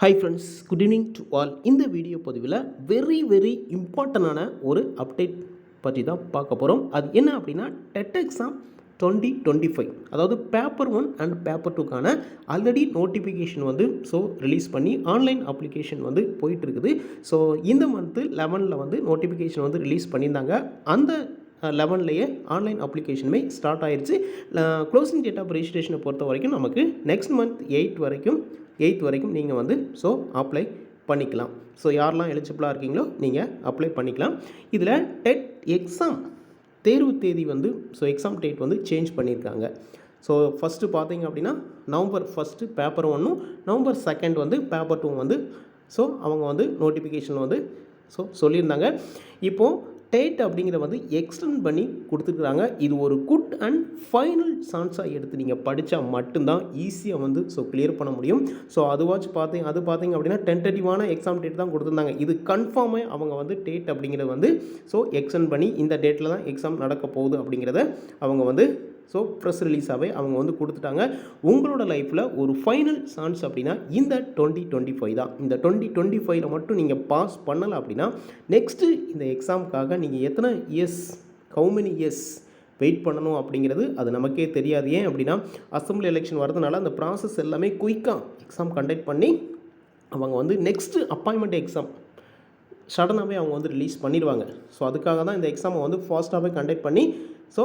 Hi friends good evening to all இந்த video பதிவில் very very இம்பார்ட்டண்டான ஒரு அப்டேட் பற்றி தான் பார்க்க போகிறோம் அது என்ன அப்படின்னா TET exam twenty twenty five அதாவது பேப்பர் ஒன் அண்ட் பேப்பர் டூக்கான ஆல்ரெடி நோட்டிஃபிகேஷன் வந்து ஸோ ரிலீஸ் பண்ணி ஆன்லைன் அப்ளிகேஷன் வந்து போயிட்டுருக்குது. ஸோ இந்த மந்த்து லெவனில் வந்து நோட்டிஃபிகேஷன் வந்து ரிலீஸ் பண்ணியிருந்தாங்க. அந்த லெவன்லேயே ஆன்லைன் அப்ளிகேஷனுமே ஸ்டார்ட் ஆயிடுச்சு க்ளோசிங் டேட் ஆஃப் ரெஜிஸ்ட்ரேஷனை பொறுத்த வரைக்கும் நமக்கு நெக்ஸ்ட் மந்த் எயிட் வரைக்கும் எயித் வரைக்கும் நீங்கள் வந்து ஸோ அப்ளை பண்ணிக்கலாம். ஸோ யாரெல்லாம் எலிஜிபிளாக இருக்கீங்களோ நீங்கள் அப்ளை பண்ணிக்கலாம். இதில் டெட் எக்ஸாம் தேர்வு தேதி வந்து ஸோ எக்ஸாம் டேட் வந்து சேஞ்ச் பண்ணியிருக்காங்க ஸோ ஃபஸ்ட்டு பார்த்தீங்க அப்படின்னா நவம்பர் ஃபஸ்ட்டு பேப்பர் ஒன்றும் நவம்பர் செகண்ட் வந்து பேப்பர் டூ வந்து ஸோ அவங்க வந்து நோட்டிஃபிகேஷன் வந்து ஸோ சொல்லியிருந்தாங்க. இப்போது டேட் அப்படிங்கிறத வந்து எக்ஸ்டெண்ட் பண்ணி கொடுத்துருக்குறாங்க. இது ஒரு குட் அண்ட் ஃபைனல் சான்ஸாக எடுத்து நீங்கள் படித்தா மட்டும்தான் ஈஸியாக வந்து ஸோ கிளியர் பண்ண முடியும். ஸோ அதுவாச்சும் பார்த்தீங்க அது பார்த்தீங்க அப்படின்னா டென்டேட்டிவான எக்ஸாம் டேட் தான் கொடுத்துருந்தாங்க. இது கன்ஃபார்மே அவங்க வந்து டேட் அப்படிங்கிறது வந்து ஸோ எக்ஸ்டெண்ட் பண்ணி இந்த டேட்டில் தான் எக்ஸாம் நடக்க போகுது அப்படிங்கிறத அவங்க வந்து ஸோ ப்ரெஸ் ரிலீஸாகவே அவங்க வந்து கொடுத்துட்டாங்க. உங்களோட லைஃப்பில் ஒரு ஃபைனல் சான்ஸ் அப்படின்னா இந்த டுவெண்ட்டி டுவெண்ட்டி ஃபைவ் தான். இந்த டுவெண்ட்டி டுவெண்ட்டி ஃபைவ்ல மட்டும் நீங்கள் பாஸ் பண்ணலை அப்படின்னா நெக்ஸ்ட்டு இந்த எக்ஸாமுக்காக நீங்கள் எத்தனை years how many years wait பண்ணணும் அப்படிங்கிறது அது நமக்கே தெரியாது. ஏன் அப்படின்னா அசம்பிளி எலெக்ஷன் வரதுனால அந்த ப்ராசஸ் எல்லாமே குயிக்காக எக்ஸாம் கண்டக்ட் பண்ணி அவங்க வந்து நெக்ஸ்ட்டு அப்பாயின்மெண்ட் எக்ஸாம் சடனாகவே அவங்க வந்து ரிலீஸ் பண்ணிடுவாங்க. ஸோ அதுக்காக தான் இந்த எக்ஸாமை வந்து ஃபாஸ்ட்டாகவே கண்டக்ட் பண்ணி ஸோ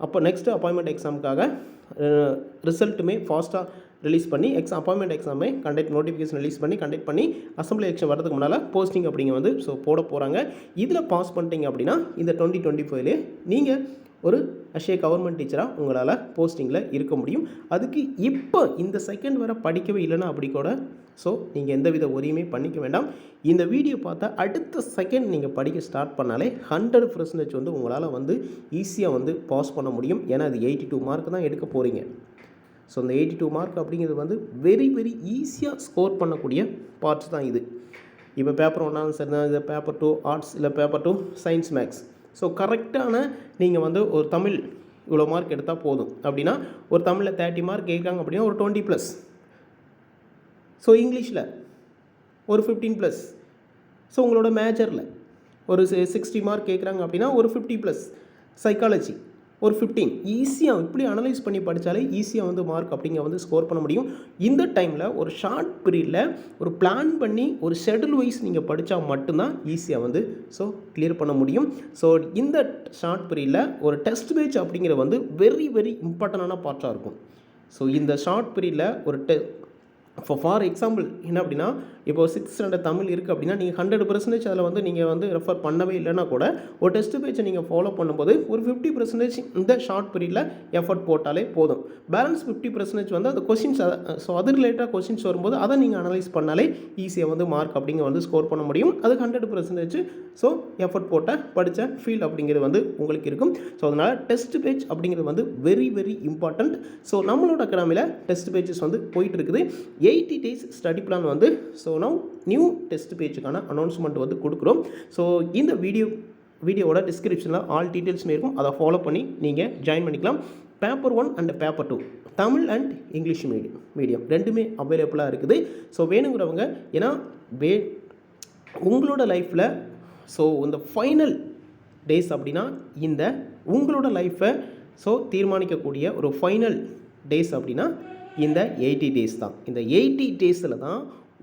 அப்போ நெக்ஸ்ட்டு அப்பாயின்மெண்ட் எக்ஸாமுக்காக ரிசல்ட்டுமே ஃபாஸ்ட்டாக ரிலீஸ் பண்ணி எக்ஸாம் அப்பாயின்மெண்ட் எக்ஸாமே கண்டக்ட் நோட்டிஃபிகேஷன் ரிலீஸ் பண்ணி கண்டக்ட் பண்ணி அசம்பிளி எலெக்ஷன் வரதுக்கு முன்னால் போஸ்டிங் அப்படிங்க வந்து ஸோ போட போகிறாங்க இதில் பாஸ் பண்ணிட்டீங்க அப்படின்னா இந்த டுவெண்ட்டி டுவெண்ட்டி ஃபைவ்லேயே நீங்கள் ஒரு அஷே கவர்மெண்ட் டீச்சராக உங்களால் போஸ்டிங்கில் இருக்க முடியும். அதுக்கு இப்போ இந்த செகண்ட் வரை படிக்கவே இல்லைன்னா அப்படி கூட ஸோ நீங்கள் எந்தவித ஒரியுமே பண்ணிக்க வேண்டாம். இந்த வீடியோ பார்த்தா அடுத்த செகண்ட் நீங்கள் படிக்க ஸ்டார்ட் பண்ணாலே ஹண்ட்ரட் பர்சன்டேஜ் வந்து உங்களால் வந்து ஈஸியாக வந்து பாஸ் பண்ண முடியும். ஏன்னா அது எயிட்டி டூ மார்க் தான் எடுக்க போகிறீங்க ஸோ இந்த எயிட்டி டூ மார்க் அப்படிங்கிறது வந்து வெரி வெரி ஈஸியாக ஸ்கோர் பண்ணக்கூடிய பார்ட்ஸ் தான் இது. இப்போ பேப்பர் ஒன்றாலும் சரி தான் இது பேப்பர் டூ ஆர்ட்ஸ் இல்லை paper two science maths so கரெக்டான நீங்கள் வந்து ஒரு தமிழ் இவ்வளோ மார்க் எடுத்தால் போதும். அப்படின்னா ஒரு தமிழில் தேர்ட்டி மார்க் கேட்குறாங்க அப்படின்னா ஒரு டுவெண்ட்டி ப்ளஸ் ஸோ இங்கிலீஷில் ஒரு ஃபிஃப்டீன் ப்ளஸ் ஸோ உங்களோட மேஜரில் ஒரு சிக்ஸ்டி மார்க் கேட்குறாங்க அப்படின்னா ஒரு ஃபிஃப்டி ப்ளஸ் சைக்காலஜி ஒரு ஃபிஃப்டீன் ஈஸியாக இப்படி அனலைஸ் பண்ணி படித்தாலே ஈஸியாக வந்து மார்க் அப்படிங்க வந்து ஸ்கோர் பண்ண முடியும். இந்த டைமில் ஒரு ஷார்ட் பீரியடில் ஒரு பிளான் பண்ணி ஒரு ஷெடியூல் வைஸ் நீங்கள் படித்தா மட்டும்தான் ஈஸியாக வந்து ஸோ கிளியர் பண்ண முடியும். ஸோ இந்த ஷார்ட் பீரியடில் ஒரு டெஸ்ட் பேஜ் அப்படிங்கிற வந்து வெரி வெரி இம்பார்ட்டண்டான பார்ட்டாக இருக்கும். ஸோ இந்த ஷார்ட் பீரியடில் ஒரு டெ இப்போ ஃபார் எக்ஸாம்பிள் என்ன அப்படின்னா இப்போது சிக்ஸ் ஹண்ட்ரட் தமிழ் இருக்குது அப்படின்னா நீங்கள் ஹண்ட்ரட் பர்சன்டேஜ் அதில் வந்து நீங்கள் வந்து ரெஃபர் பண்ணவே இல்லைன்னா கூட ஒரு டெஸ்ட் பேஜை நீங்கள் ஃபாலோ பண்ணும்போது ஒரு ஃபிஃப்டி பர்சன்டேஜ் இந்த ஷார்ட் பீரியடில் எஃபர்ட் போட்டாலே போதும். பேலன்ஸ் ஃபிஃப்டி பர்சன்டேஜ் வந்து அந்த கொஷின்ஸ் ஸோ அது ரிலேட்டாக கொஷின்ஸ் வரும்போது அதை நீங்கள் அனலைஸ் பண்ணாலே ஈஸியாக வந்து மார்க் அப்படிங்க வந்து ஸ்கோர் பண்ண முடியும். அதுக்கு ஹண்ட்ரட் பர்சன்டேஜ் ஸோ எஃபர்ட் போட்ட படித்த ஃபீல் அப்படிங்கிறது வந்து உங்களுக்கு இருக்கும். ஸோ அதனால் டெஸ்ட் பேஜ் அப்படிங்கிறது வந்து வெரி வெரி இம்பார்ட்டண்ட் ஸோ நம்மளோட அகாடமியில் டெஸ்ட் பேஜஸ் வந்து போயிட்டு இருக்குது. எயிட்டி டேஸ் ஸ்டடி பிளான் வந்து ஸோ ஸோ நான் நியூ டெஸ்ட் பேஜுக்கான அனௌன்ஸ்மெண்ட் வந்து கொடுக்குறோம். ஸோ இந்த வீடியோ வீடியோவோட டிஸ்கிரிப்ஷனில் ஆல் டீட்டெயில்ஸுமே இருக்கும். அதை ஃபாலோ பண்ணி நீங்கள் ஜாயின் பண்ணிக்கலாம். Paper one and paper two Tamil and English medium medium ரெண்டுமே அவைலபிளாக இருக்குது. ஸோ வேணுங்கிறவங்க ஏன்னா வே உங்களோட லைஃப்பில் ஸோ இந்த ஃபைனல் டேஸ் அப்படின்னா இந்த உங்களோட லைஃப்பை ஸோ தீர்மானிக்கக்கூடிய ஒரு ஃபைனல் டேஸ் அப்படின்னா இந்த எயிட்டி டேஸ் தான். இந்த எயிட்டி டேஸில் தான்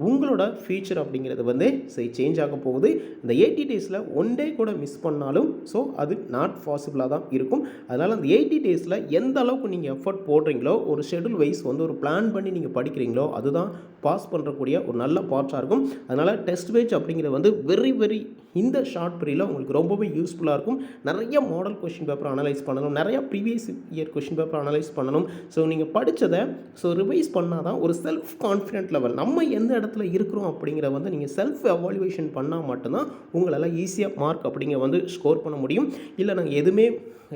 உங்களோட ஃபியூச்சர் அப்படிங்கிறது வந்து சரி சேஞ்ச் ஆக போகுது. இந்த எயிட்டி டேஸில் ஒன் டே கூட மிஸ் பண்ணாலும் ஸோ அது நாட் பாசிபிளாக தான் இருக்கும். அதனால் அந்த எயிட்டி டேஸில் எந்த அளவுக்கு நீங்கள் எஃபர்ட் போடுறீங்களோ ஒரு ஷெடியூல் வைஸ் வந்து ஒரு பிளான் பண்ணி நீங்கள் படிக்கிறீங்களோ அதுதான் பாஸ் பண்ணுறக்கூடிய ஒரு நல்ல பார்ட்ஸாக இருக்கும். அதனால் டெஸ்ட் பேஜ் அப்படிங்கிறது வந்து வெரி வெரி இந்த ஷார்ட் பீரியடில் உங்களுக்கு ரொம்பவே யூஸ்ஃபுல்லாக இருக்கும். நிறைய மாடல் கொஷின் பேப்பர் அனலைஸ் பண்ணணும். நிறைய previous year question paper analyse பண்ணணும். ஸோ நீங்கள் படித்ததை ஸோ ரிவைஸ் பண்ணால் தான் ஒரு செல்ஃப் கான்ஃபிடென்ட் லெவல் நம்ம எந்த இடத்துல இருக்கிறோம் அப்படிங்கிற வந்து நீங்கள் செல்ஃப் எவாலுவேஷன் பண்ணால் மட்டும்தான் உங்களால் ஈஸியாக மார்க் அப்படிங்க வந்து ஸ்கோர் பண்ண முடியும். இல்லை நாங்கள் எதுவுமே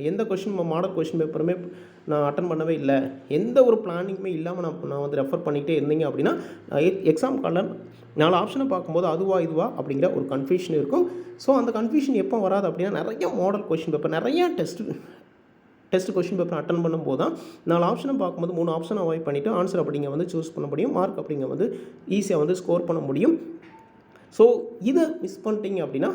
எந்த கொஷின் மாடல் கொஷின் பேப்பருமே நான் அட்டன் பண்ணவே இல்லை. எந்த ஒரு பிளானிங்குமே இல்லாமல் நான் நான் வந்து ரெஃபர் பண்ணிகிட்டே இருந்தீங்க அப்படின்னா எக்ஸாம் காலில் நாலு ஆப்ஷனை பார்க்கும்போது அதுவா இதுவா அப்படிங்கிற ஒரு கன்ஃபியூஷன் இருக்கும். ஸோ அந்த கன்ஃபியூஷன் எப்போ வராது அப்படின்னா நிறைய மாடல் கொஷின் பேப்பர் நிறைய test test question paper attend பண்ணும்போது தான் நாலு ஆப்ஷனை பார்க்கும்போது மூணு ஆப்ஷன் அவாய்ட் பண்ணிவிட்டு ஆன்சர் அப்படிங்க வந்து சூஸ் பண்ண முடியும். மார்க் அப்படிங்க வந்து ஈஸியாக வந்து ஸ்கோர் பண்ண முடியும். ஸோ இதை மிஸ் பண்ணிட்டீங்க அப்படின்னா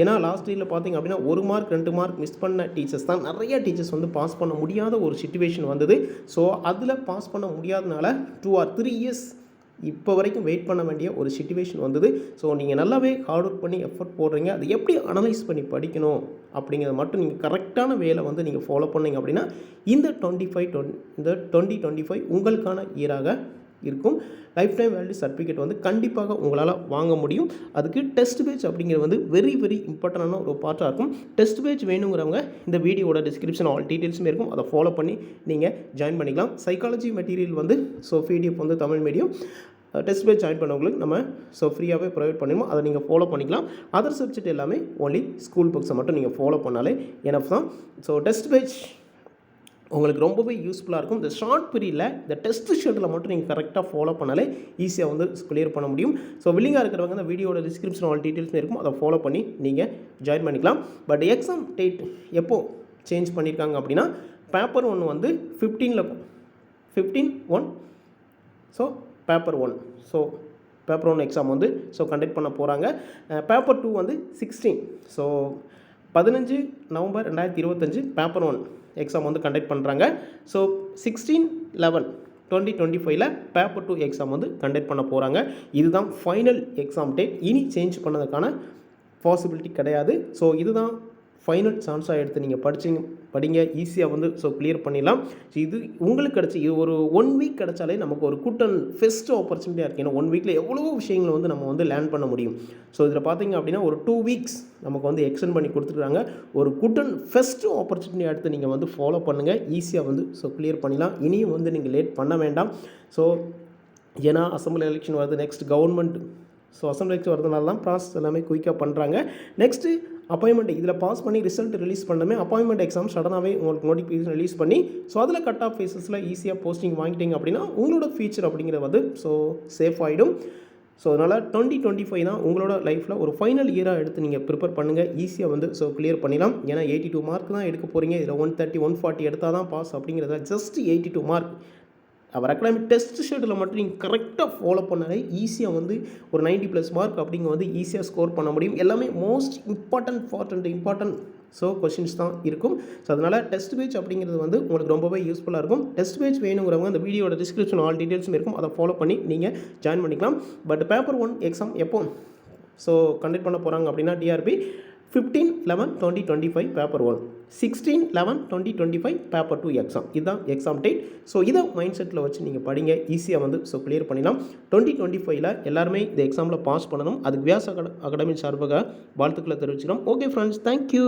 ஏன்னா லாஸ்ட் இயரில் பார்த்தீங்க அப்படின்னா ஒரு மார்க் ரெண்டு மார்க் மிஸ் பண்ண டீச்சர்ஸ் தான் நிறைய டீச்சர்ஸ் வந்து பாஸ் பண்ண முடியாத ஒரு சுச்சுவேஷன் வந்தது. ஸோ அதில் பாஸ் பண்ண முடியாதனால டூ ஆர் த்ரீ இயர்ஸ் இப்போ வரைக்கும் வெயிட் பண்ண வேண்டிய ஒரு சுச்சுவேஷன் வந்தது. ஸோ நீங்கள் நல்லாவே ஹார்ட் ஒர்க் பண்ணி எஃபர்ட் போடுறீங்க. அதை எப்படி அனலைஸ் பண்ணி படிக்கணும் அப்படிங்கிறத மட்டும் நீங்கள் கரெக்டான வேலை வந்து நீங்கள் ஃபாலோ பண்ணீங்க அப்படின்னா இந்த டுவெண்ட்டி ஃபைவ் இந்த டுவெண்ட்டி டுவெண்ட்டி ஃபைவ் உங்களுக்கான இயராக இருக்கும். லைஃப் டைம் வேல்யூ சர்டிஃபிகேட் வந்து கண்டிப்பாக உங்களால் வாங்க முடியும். அதுக்கு டெஸ்ட் பேஜ் அப்படிங்கிறது வந்து வெரி வெரி இம்பார்ட்டண்டான ஒரு பார்ட்டாக இருக்கும். டெஸ்ட் பேஜ் வேணுங்கிறவங்க இந்த வீடியோட டிஸ்கிரிப்ஷன் ஆல் டீட்டெயில்ஸுமே இருக்கும். அதை ஃபாலோ பண்ணி நீங்கள் ஜாயின் பண்ணிக்கலாம். சைக்காலஜி மெட்டீரியல் வந்து ஸோ பிடிஎஃப் வந்து Tamil medium test page join பண்ணவங்களுக்கு நம்ம ஸோ ஃப்ரீயாகவே ப்ரொவைட் பண்ணிடுவோம். அதை நீங்கள் ஃபாலோ பண்ணிக்கலாம். அதர் சப்ஜெக்ட் எல்லாமே ஒன்லி ஸ்கூல் புக்ஸை மட்டும் நீங்கள் ஃபாலோ பண்ணாலே எனஃப் தான். ஸோ டெஸ்ட் பேஜ் உங்களுக்கு ரொம்பவே யூஸ்ஃபுல்லாக இருக்கும். இந்த ஷார்ட் பீரியடில் இந்த டெஸ்ட் ஷெட்டில் மட்டும் நீங்கள் கரெக்டாக ஃபாலோ பண்ணாலே ஈஸியாக வந்து கிளியர் பண்ண முடியும். ஸோ வில்லிங்காக இருக்கிறவங்க இந்த வீடியோட டிஸ்கிரிப்ஷன் ஆல் டீட்டெயில்ஸ் இருக்கும். அதை ஃபாலோ பண்ணி நீங்கள் ஜாயின் பண்ணிக்கலாம். பட் எக்ஸாம் டேட் எப்போ சேஞ்ச் பண்ணியிருக்காங்க அப்படின்னா பேப்பர் ஒன்று வந்து ஃபிஃப்டீனில் fifteen one so paper one so paper one exam வந்து ஸோ கண்டக்ட் பண்ண போகிறாங்க பேப்பர் uh, டூ வந்து சிக்ஸ்டீன் ஸோ பதினஞ்சு நவம்பர் ரெண்டாயிரத்தி இருபத்தஞ்சு பேப்பர் ஒன் எக்ஸாம் வந்து கண்டக்ட் பண்ணுறாங்க so sixteen eleven twenty twenty ஃபைவ்ல பேப்பர் டூ எக்ஸாம் வந்து கண்டக்ட் பண்ண போகிறாங்க இதுதான் ஃபைனல் எக்ஸாம் டேட் இனி சேஞ்ச் பண்ணதுக்கான பாசிபிலிட்டி கிடையாது. ஸோ இதுதான் ஃபைனல் சான்ஸாக எடுத்து நீங்கள் படிச்சிங்க படிங்க ஈஸியாக வந்து ஸோ கிளியர் பண்ணிடலாம். ஸோ இது உங்களுக்கு கிடச்சி இது ஒரு ஒன் வீக் கிடச்சாலே நமக்கு ஒரு கூட்டம் ஃபெஸ்ட் ஆப்பர்ச்சுனிட்டியாக இருக்குது ஏன்னா ஒன் வீக்கில் எவ்வளோ விஷயங்களை வந்து நம்ம வந்து லேர்ன் பண்ண முடியும். ஸோ இதில் பார்த்தீங்க அப்படின்னா ஒரு டூ வீக்ஸ் நமக்கு வந்து எக்ஸ்டெண்ட் பண்ணி கொடுத்துருக்காங்க. ஒரு கூட்டன் அண்ட் ஃபெஸ்ட் ஆப்பர்ச்சுனிட்டியாக எடுத்து நீங்கள் வந்து ஃபாலோ பண்ணுங்கள் ஈஸியாக வந்து ஸோ கிளியர் பண்ணிடலாம். இனியும் வந்து நீங்கள் லேட் பண்ண வேண்டாம். ஸோ ஏன்னா அசம்பிளி எலெக்ஷன் வருது. Next government so assembly election வரதுனால தான் ப்ராசஸ் எல்லாமே குயிக்காக பண்ணுறாங்க நெக்ஸ்ட்டு அப்பாயின்மெண்ட் இதில் பாஸ் பண்ணி ரிசல்ட் ரிலீஸ் பண்ணமே அப்பாயின்மெண்ட் எக்ஸாம் சடனாகவே உங்களுக்கு நோட்டிஃபிகேஷன் ரிலீஸ் பண்ணி ஸோ அதில் கட் ஆஃப் ஃபேஸஸில் ஈஸியாக போஸ்டிங் வாங்கிட்டீங்க அப்படின்னா உங்களோட ஃபியூச்சர் அப்படிங்கிறது வந்து ஸோ சேஃப் ஆகிடும் ஸோ அதனால் டுவெண்ட்டி டுவெண்ட்டி ஃபைவ் தான் உங்களோட லைஃப்பில் ஒரு ஃபைனல் இயராக எடுத்து நீங்கள் ப்ரிப்பேர் பண்ணுங்கள் ஈஸியாக வந்து ஸோ கிளியர் பண்ணிடலாம். ஏன்னா எயிட்டி டூ மார்க் தான் எடுக்க போகிறீங்க இதில் ஒன் தேர்ட்டி ஒன் ஃபார்ட்டி எடுத்தால் தான் பாஸ் அப்படிங்கிறத just eighty two mark our academic test shuttle மட்டும் நீங்கள் கரெக்டாக ஃபாலோ பண்ணாலே ஈஸியாக வந்து ஒரு நைன்ட்டி ப்ளஸ் மார்க் அப்படிங்க வந்து ஈஸியாக ஸ்கோர் பண்ண முடியும். எல்லாமே most important important important so questions தான் இருக்கும். ஸோ அதனால் டெஸ்ட் பேஜ் அப்படிங்கிறது வந்து உங்களுக்கு ரொம்பவே யூஸ்ஃபுல்லாக இருக்கும். டெஸ்ட் பேஜ் வேணுங்கிறவங்க அந்த வீடியோட டிஸ்கிரிப்ஷன் ஆல் டீட்டெயில்ஸும் இருக்கும். அதை ஃபாலோ பண்ணி நீங்கள் ஜாயின் பண்ணிக்கலாம். பட் பேப்பர் ஒன் எக்ஸாம் எப்போ? ஸோ கண்டக்ட் பண்ண போகிறாங்க அப்படின்னா TRB fifteen eleven twenty twenty five paper one sixteen eleven twenty twenty five paper two exam இதுதான் எக்ஸாம் டேட் ஸோ இதை மைண்ட் செட்டில் வச்சு நீங்கள் படிங்க. ஈஸியாக வந்து ஸோ கிளியர் பண்ணிடலாம். டுவெண்ட்டி டுவெண்ட்டி ஃபைவ்ல எல்லாருமே இந்த எக்ஸாமில் பாஸ் பண்ணணும். அதுக்கு வியாஸ் அகாடமி சார்பாக வாழ்த்துக்களை தெரிவிச்சுக்கிறோம். Okay friends thank you